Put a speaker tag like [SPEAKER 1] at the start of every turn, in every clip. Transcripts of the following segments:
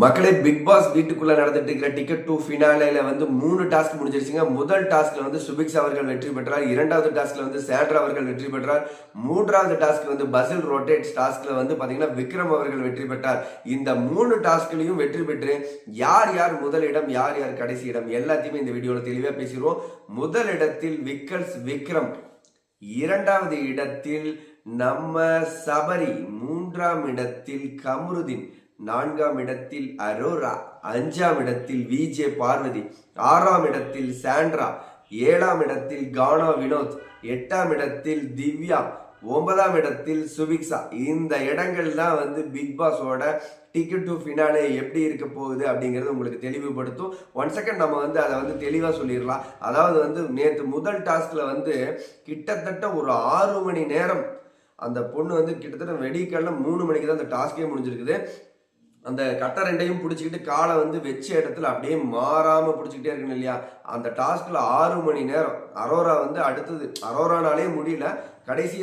[SPEAKER 1] மக்களே big pass வீட்டுக்குள்ள நடந்துட்டு இருக்கிற டிக்கெட் டூ ஃபினாலேல வந்து மூணு டாஸ்க் முடிஞ்சிருச்சுங்க. முதல் டாஸ்க்ல வந்து சுபிக்ஸ் அவர்கள் வெற்றி பெற்றார். இரண்டாவது டாஸ்க்ல வந்து சேண்ட்ரா அவர்கள் வெற்றி பெற்றார். மூன்றாவது டாஸ்க் வந்து பசில் ரோட்டேட் டாஸ்க்ல வந்து பாத்தீங்கன்னா விக்ரம் அவர்கள் வெற்றி பெற்றார். இந்த மூணு டாஸ்க்லையும் வெற்றி பெற்று யார் யார் முதலிடம் யார் யார் கடைசி இடம் எல்லாத்தையுமே இந்த வீடியோல தெளிவா பேசிடுவோம் முதலிடத்தில் விக்கல்ஸ் விக்ரம் இரண்டாவது இடத்தில் நம்ம சபரி மூன்றாம் இடத்தில் கமருதீன் நான்காம் இடத்தில் அரோரா அஞ்சாம் இடத்தில் விஜே பார்வதி ஆறாம் இடத்தில் சாண்ட்ரா ஏழாம் இடத்தில் கானா வினோத் எட்டாம் இடத்தில் திவ்யா ஒன்பதாம் இடத்தில் சுபிக்ஸா இந்த இடங்கள் தான் வந்து பிக் பாஸோட டிக்கெட் டு ஃபினாலே எப்படி இருக்க போகுது அப்படிங்கிறது உங்களுக்கு தெளிவுபடுத்தும். ஒன் செகண்ட் நம்ம வந்து அதை வந்து தெளிவாக சொல்லிடலாம். அதாவது வந்து நேற்று முதல் டாஸ்கில் வந்து கிட்டத்தட்ட ஒரு ஆறு மணி நேரம் அந்த பொண்ணு வந்து கிட்டத்தட்ட வெடிக்கல்ல மூணு மணிக்கு தான் அந்த டாஸ்கே முடிஞ்சிருக்குது. அந்த கட்டை ரெண்டையும் பிடிச்சிக்கிட்டு காலை வந்து வச்ச இடத்துல அப்படியே மாறாமல் பிடிச்சிக்கிட்டே இருக்கணும் இல்லையா? அந்த டாஸ்கில் ஆறு மணி நேரம். அரோரா வந்து அடுத்தது அரோரானாலே முடியல. கடைசி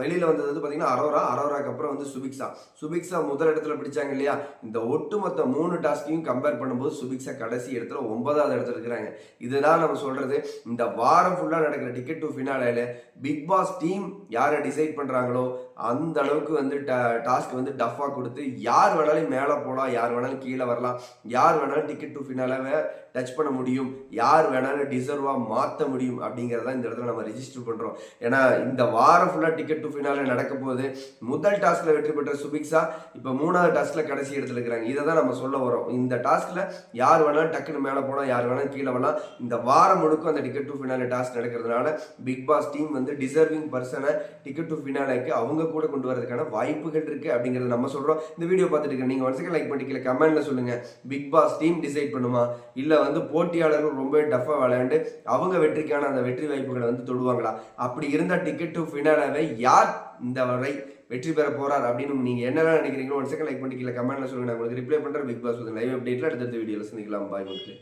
[SPEAKER 1] வெளியில் வந்தது வந்து பார்த்தீங்கன்னா அரோரா. அரோராக்கு அப்புறம் வந்து சுபிக்ஸா சுபிக்ஸா முதல் இடத்துல பிடிச்சாங்க இல்லையா? இந்த ஒட்டுமொத்த மூணு டாஸ்கையும் கம்பேர் பண்ணும்போது சுபிக்ஸா கடைசி இடத்துல ஒன்பதாவது இடத்துல இருக்கிறாங்க. இதுதான் நம்ம சொல்றது. இந்த வாரம் ஃபுல்லாக நடக்கிற டிக்கெட் டு ஃபினாலையில் பிக் பாஸ் டீம் யாரை டிசைட் பண்ணுறாங்களோ அந்த அளவுக்கு வந்து டாஸ்க் வந்து டஃபாக கொடுத்து யார் வேணாலும் மேலே போகலாம் யார் வேணாலும் கீழே வரலாம் யார் வேணாலும் டிக்கெட் டு ஃபினாலாவை டச் பண்ண முடியும் யார் வேணாலும் டிசர்வாக மாற்ற முடியும் அப்படிங்கிறதான் இந்த இடத்துல நம்ம ரிஜிஸ்டர் பண்ணுறோம் ஏன்னா இந்த வாரம் ஃபுல்லாக டிக்கெட் டு ஃபினாலே நடக்க போகுது முதல் டாஸ்கில் வெற்றி பெற்ற சுபிக்ஸா இப்போ மூணாவது டாஸ்கில் கடைசி இடத்துல இருக்கிறாங்க. இதை தான் நம்ம சொல்ல வரோம் இந்த டாஸ்கில் யார் வேணாலும் டக்குன்னு மேலே போனால் யார் வேணாலும் கீழே வரலாம். இந்த வாரம் முழுக்கும் அந்த டிக்கெட் டு ஃபினாலே டாஸ்க் நடக்கிறதுனால பிக் பாஸ் டீம் வந்து டிசர்விங் பர்சனை டிக்கெட் டு ஃபினாலேக்கு அவங்க கூட கொண்டு வரதுக்கான வாய்ப்புகள் இருக்குது அப்படிங்கிறத நம்ம சொல்கிறோம் இந்த வீடியோ பார்த்துட்டு நீங்கள் நீங்க லைக் பண்ணிக்கல கமெண்ட்ல சொல்லுங்கள் பிக் பாஸ் டீம் டிசைட் பண்ணுமா? இல்லை வந்து போட்டியாளர்கள் ரொம்ப டஃபாக விளையாண்டு அவங்க வெற்றிக்கான அந்த வெற்றி வாய்ப்புகளை வந்து தொடுவாங்களா? அப்படி இருந்தால் டிக்கெட் டு ஃபினாலாவை யார் இந்த வரை வெற்றி பெற போறார் அப்படின்னு நீங்க என்னெல்லாம் நினைக்கிறீங்களோ ஒன் செகண்ட் லைக் பண்ணிக்கல கமெண்ட்ல சொல்லுங்க. நான் உங்களுக்கு ரிப்ளை பண்றேன். பிக் பாஸ் லைவ் அப்டேட்ல அடுத்த வீடியோல சந்திக்கலாம். பாய் மக்களே.